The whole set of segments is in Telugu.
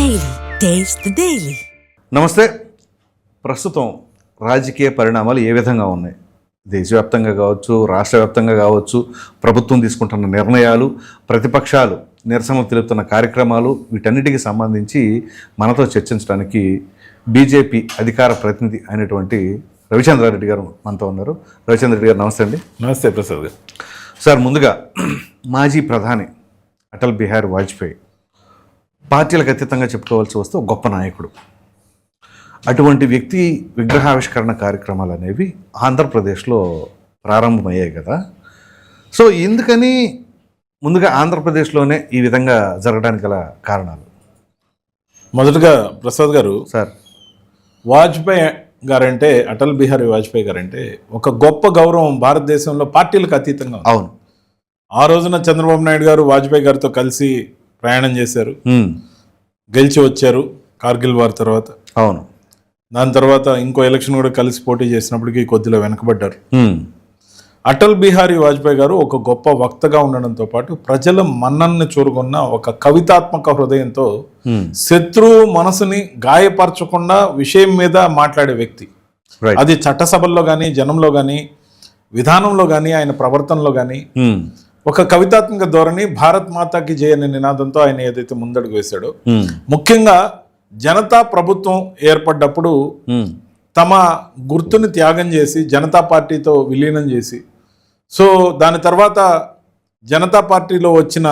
Taste the Daily. నమస్తే. ప్రస్తుతం రాజకీయ పరిణామాలు ఏ విధంగా ఉన్నాయి? దేశవ్యాప్తంగా కావచ్చు రాష్ట్ర వ్యాప్తంగా కావచ్చు ప్రభుత్వం తీసుకుంటున్న నిర్ణయాలు ప్రతిపక్షాలు నిరసన తెలుపుతున్న కార్యక్రమాలు వీటన్నిటికీ సంబంధించి మనతో చర్చించడానికి బీజేపీ అధికార ప్రతినిధి అయినటువంటి రవిచంద్రారెడ్డి గారు మనతో ఉన్నారు. రవిచంద్ర రెడ్డి గారు నమస్తే అండి. నమస్తే ప్రసాద్ గారు. సార్ ముందుగా మాజీ ప్రధాని అటల్ బిహారీ వాజ్పేయి పార్టీలకు అతీతంగా చెప్పుకోవాల్సి వస్తే ఒక గొప్ప నాయకుడు. అటువంటి వ్యక్తి విగ్రహావిష్కరణ కార్యక్రమాలు అనేవి ఆంధ్రప్రదేశ్లో ప్రారంభమయ్యాయి కదా. సో ఎందుకని ముందుగా ఆంధ్రప్రదేశ్లోనే ఈ విధంగా జరగడానికి గల కారణాలు. మొదటగా ప్రసాద్ గారు సార్. వాజ్పేయి గారంటే అటల్ బిహారీ వాజ్పేయి గారంటే ఒక గొప్ప గౌరవం భారతదేశంలో పార్టీలకు అతీతంగా. అవును. ఆ రోజున చంద్రబాబు నాయుడు గారు వాజ్పేయి గారితో కలిసి ప్రయాణం చేశారు. గెలిచి వచ్చారు కార్గిల్ వార్ తర్వాత. అవును. దాని తర్వాత ఇంకో ఎలక్షన్ కూడా కలిసి పోటీ చేసినప్పటికీ కొద్దిగా వెనకబడ్డారు. అటల్ బిహారీ వాజ్పేయి గారు ఒక గొప్ప వక్తగా ఉండడంతో పాటు ప్రజల మన్నన్ని చూరుకున్న ఒక కవితాత్మక హృదయంతో శత్రువు మనసుని గాయపరచకుండా విషయం మీద మాట్లాడే వ్యక్తి. అది చట్టసభల్లో కానీ జనంలో కానీ విధానంలో కానీ ఆయన ప్రవర్తనలో కానీ ఒక కవితాత్మక ధోరణి భారత్ మాతాకి జయ అనే నినాదంతో ఆయన ఏదైతే ముందడుగు వేశాడో ముఖ్యంగా జనతా ప్రభుత్వం ఏర్పడ్డప్పుడు తమ గుర్తుని త్యాగం చేసి జనతా పార్టీతో విలీనం చేసి సో దాని తర్వాత జనతా పార్టీలో వచ్చిన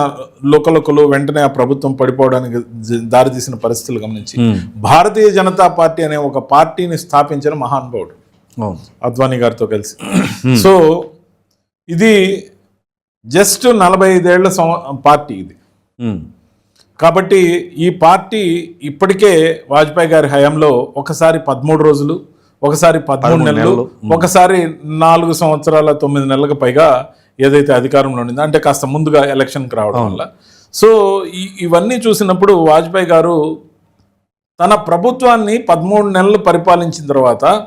లోకలకులు వెంటనే ఆ ప్రభుత్వం పడిపోవడానికి దారితీసిన పరిస్థితులు గమనించి భారతీయ జనతా పార్టీ అనే ఒక పార్టీని స్థాపించిన మహానుభావుడు అద్వానీ గారితో కలిసి. సో ఇది జస్ట్ నలభై ఐదేళ్ళ పార్టీ ఇది. కాబట్టి ఈ పార్టీ ఇప్పటికే వాజ్పేయి గారి హయాంలో ఒకసారి పదమూడు రోజులు ఒకసారి పదమూడు నెలలు. ఒకసారి నాలుగు సంవత్సరాల తొమ్మిది నెలలకు పైగా ఏదైతే అధికారంలో ఉండిందో అంటే కాస్త ముందుగా ఎలక్షన్కి రావడం వల్ల. సో ఈ- ఇవన్నీ చూసినప్పుడు వాజ్పేయి గారు తన ప్రభుత్వాన్ని పదమూడు నెలలు పరిపాలించిన తర్వాత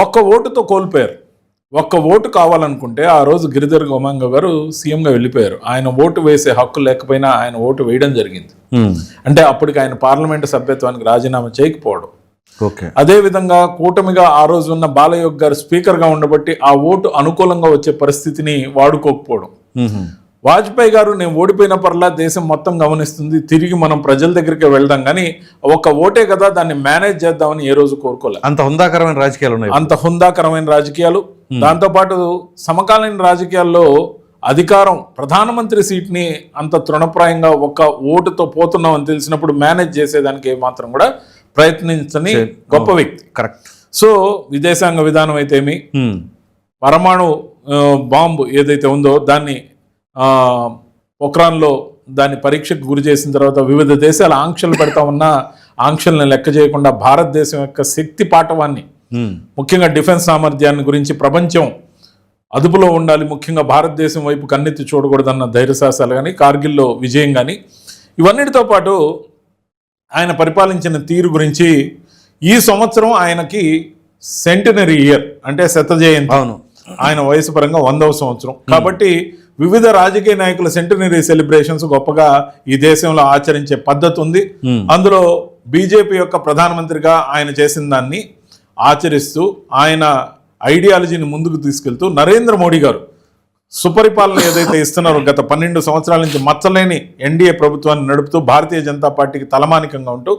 ఒక్క ఓటుతో కోల్పోయారు. ఒక్క ఓటు కావాలనుకుంటే ఆ రోజు గిరిధర్ గోమాంగ గారు సీఎంగా వెళ్ళిపోయారు. ఆయన ఓటు వేసే హక్కు లేకపోయినా ఆయన ఓటు వేయడం జరిగింది. ఉమ్, అంటే అప్పటికి ఆయన పార్లమెంటు సభ్యత్వానికి రాజీనామా చేయకపోవడం. ఓకే. అదే విధంగా కూటమిగా ఆ రోజు ఉన్న బాలయోగ్ గారు స్పీకర్గా ఉండబట్టి ఆ ఓటు అనుకూలంగా వచ్చే పరిస్థితిని వాడుకోకపోవడం. ఉమ్, వాజ్పేయి గారు నేను ఓడిపోయిన పర్లా దేశం మొత్తం గమనిస్తుంది. తిరిగి మనం ప్రజల దగ్గరికి వెళ్దాం కానీ ఒక్క ఓటే కదా దాన్ని మేనేజ్ చేద్దామని ఏ రోజు కోరుకోలే. అంత హుందాకరమైన రాజకీయాలు ఉన్నాయి. అంత హుందాకరమైన రాజకీయాలు. దాంతోపాటు సమకాలీన రాజకీయాల్లో అధికారం ప్రధానమంత్రి సీట్ని అంత తృణప్రాయంగా ఒక్క ఓటుతో పోతున్నాం అని తెలిసినప్పుడు మేనేజ్ చేసేదానికి మాత్రం కూడా ప్రయత్నించని గొప్ప వ్యక్తి. కరెక్ట్ సో విదేశాంగ విధానం అయితేమి ఉమ్, పరమాణు ఆ, బాంబు ఏదైతే ఉందో దాన్ని పొక్రాన్లో దాన్ని పరీక్షకు గురి చేసిన తర్వాత వివిధ దేశాల ఆంక్షలు పెడతా ఉన్న ఆంక్షలను లెక్క చేయకుండా భారతదేశం యొక్క శక్తి పాఠవాన్ని ముఖ్యంగా డిఫెన్స్ సామర్థ్యాన్ని గురించి ప్రపంచం అదుపులో ఉండాలి. ముఖ్యంగా భారతదేశం వైపు కన్నెత్తి చూడకూడదన్న ధైర్యసాహసాలు కానీ కార్గిల్లో విజయం కానీ ఇవన్నిటితో పాటు ఆయన పరిపాలించిన తీరు గురించి ఈ సంవత్సరం ఆయనకి సెంటినరీ ఇయర్ అంటే శత జయంతి అవును. ఆయన వయసు పరంగా వందవ సంవత్సరం. కాబట్టి వివిధ రాజకీయ నాయకుల సెంటినరీ సెలబ్రేషన్స్ గొప్పగా ఈ దేశంలో ఆచరించే పద్ధతి ఉంది. Hmm. అందులో బీజేపీ యొక్క ప్రధానమంత్రిగా ఆయన చేసిన దాన్ని ఆచరిస్తూ ఆయన ఐడియాలజీని ముందుకు తీసుకెళ్తూ నరేంద్ర మోడీ గారు సుపరిపాలన ఏదైతే ఇస్తున్నారో గత పన్నెండు సంవత్సరాల నుంచి మచ్చలేని ఎన్డీఏ ప్రభుత్వాన్ని నడుపుతూ భారతీయ జనతా పార్టీకి తలమానికంగా ఉంటూ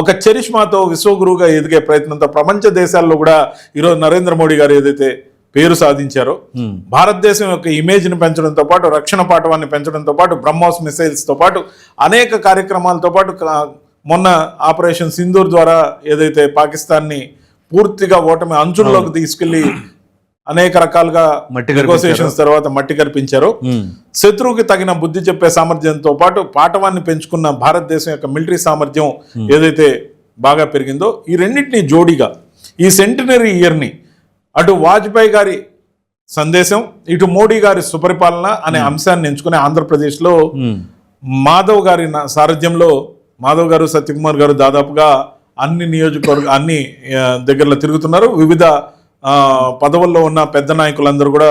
ఒక చరిష్మాతో విశ్వగురువుగా ఎదిగే ప్రయత్నంతో ప్రపంచ దేశాల్లో కూడా ఈరోజు నరేంద్ర మోడీ గారు ఏదైతే పేరు సాధించారో భారతదేశం యొక్క ఇమేజ్ని పెంచడంతో పాటు రక్షణ పాఠవాన్ని పెంచడంతో పాటు బ్రహ్మోస్ మిసైల్స్తో పాటు అనేక కార్యక్రమాలతో పాటు మొన్న ఆపరేషన్ సింధూర్ ద్వారా ఏదైతే పాకిస్తాన్ని పూర్తిగా ఓటమి అంచుల్లోకి తీసుకెళ్ళి అనేక రకాలుగా మట్టి నెగోసియేషన్స్ తర్వాత మట్టి కల్పించారో ఉమ్, శత్రువుకి తగిన బుద్ధి చెప్పే సామర్థ్యంతో పాటు పాఠవాన్ని పెంచుకున్న భారతదేశం యొక్క మిలిటరీ సామర్థ్యం ఏదైతే బాగా పెరిగిందో ఈ రెండింటిని జోడీగా ఈ సెంటినరీ ఇయర్ని అటు వాజ్పేయి గారి సందేశం ఇటు మోడీ గారి సుపరిపాలన అనే అంశాన్ని ఎంచుకుని ఆంధ్రప్రదేశ్లో మాధవ్ గారి సారథ్యంలో మాధవ్ గారు సత్యకుమార్ గారు దాదాపుగా అన్ని నియోజకవర్గ అన్ని దగ్గరలో తిరుగుతున్నారు. వివిధ ఆ, పదవుల్లో ఉన్న పెద్ద నాయకులందరూ కూడా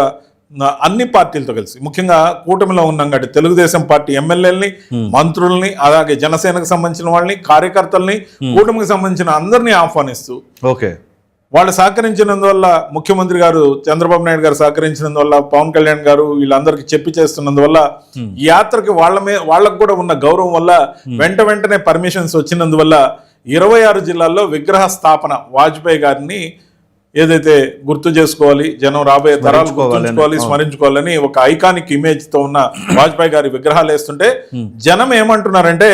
అన్ని పార్టీలతో కలిసి ముఖ్యంగా కూటమిలో ఉన్నాం కాబట్టి తెలుగుదేశం పార్టీ ఎమ్మెల్యేలని మంత్రుల్ని అలాగే జనసేనకు సంబంధించిన వాళ్ళని కార్యకర్తల్ని కూటమికి సంబంధించిన అందరినీ ఆహ్వానిస్తూ ఓకే. వాళ్ళు సహకరించినందువల్ల ముఖ్యమంత్రి గారు చంద్రబాబు నాయుడు గారు సహకరించినందువల్ల పవన్ కళ్యాణ్ గారు వీళ్ళందరికీ చెప్పి చేస్తున్నందువల్ల ఈ యాత్రకి వాళ్ళ మీద వాళ్ళకు కూడా ఉన్న గౌరవం వల్ల వెంట వెంటనే పర్మిషన్స్ వచ్చినందువల్ల ఇరవై ఆరు జిల్లాల్లో విగ్రహ స్థాపన వాజ్పేయి గారిని ఏదైతే గుర్తు చేసుకోవాలి జనం రాబోయే తరాలు. గుర్తుంచుకోవాలి స్మరించుకోవాలని. ఒక ఐకానిక్ ఇమేజ్తో ఉన్న వాజ్పేయి గారి విగ్రహాలు వేస్తుంటే జనం ఏమంటున్నారంటే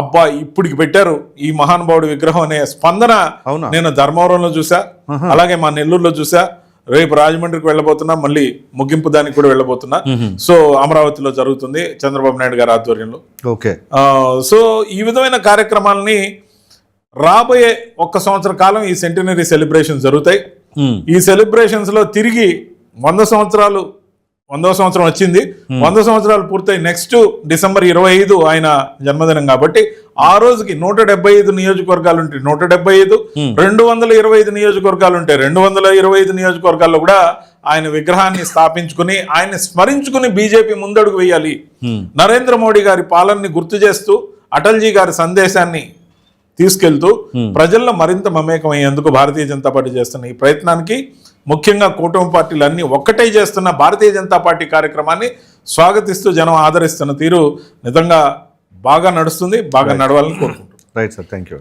అబ్బా ఇప్పటికి పెట్టారు ఈ మహానుభావుడి విగ్రహం అనే స్పందన? నేను ధర్మవరంలో చూసా అలాగే మా నెల్లూరులో చూసా రేపు రాజమండ్రికి వెళ్ళబోతున్నా మళ్ళీ ముగింపు దానికి కూడా వెళ్ళబోతున్నా. సో అమరావతిలో జరుగుతుంది చంద్రబాబు నాయుడు గారి ఆధ్వర్యంలో. ఓకే. సో ఈ విధమైన కార్యక్రమాలని రాబోయే ఒక్క సంవత్సర కాలం ఈ సెంటినరీ సెలబ్రేషన్ జరుగుతాయి. మ్మ్. ఈ సెలబ్రేషన్స్లో తిరిగి వంద సంవత్సరాలు వందో సంవత్సరం వచ్చింది. వంద సంవత్సరాలు పూర్తయి నెక్స్ట్ డిసెంబర్ ఇరవై ఐదు ఆయన జన్మదినం కాబట్టి ఆ రోజుకి నూట డెబ్బై ఐదు నియోజకవర్గాలు ఉంటాయి. నూట డెబ్బై ఐదు రెండు వందల ఇరవై ఐదు నియోజకవర్గాలు ఉంటాయి. రెండు వందల ఇరవై ఐదు నియోజకవర్గాల్లో కూడా ఆయన విగ్రహాన్ని స్థాపించుకుని ఆయన్ని స్మరించుకుని బీజేపీ ముందడుగు వేయాలి. నరేంద్ర మోడీ గారి పాలనని గుర్తు చేస్తూ అటల్జీ గారి సందేశాన్ని తీసుకెళ్తూ ప్రజల్లో మరింత మమేకమయ్యేందుకు భారతీయ జనతా పార్టీ చేస్తున్న ఈ ప్రయత్నానికి ముఖ్యంగా కూటమి పార్టీలు అన్ని ఒక్కటే చేస్తున్న భారతీయ జనతా పార్టీ కార్యక్రమాన్ని స్వాగతిస్తూ జనం ఆదరిస్తున్న తీరు నిజంగా బాగా నడుస్తుంది బాగా నడవాలని కోరుకుంటున్నాను రైట్ సార్ థ్యాంక్ యూ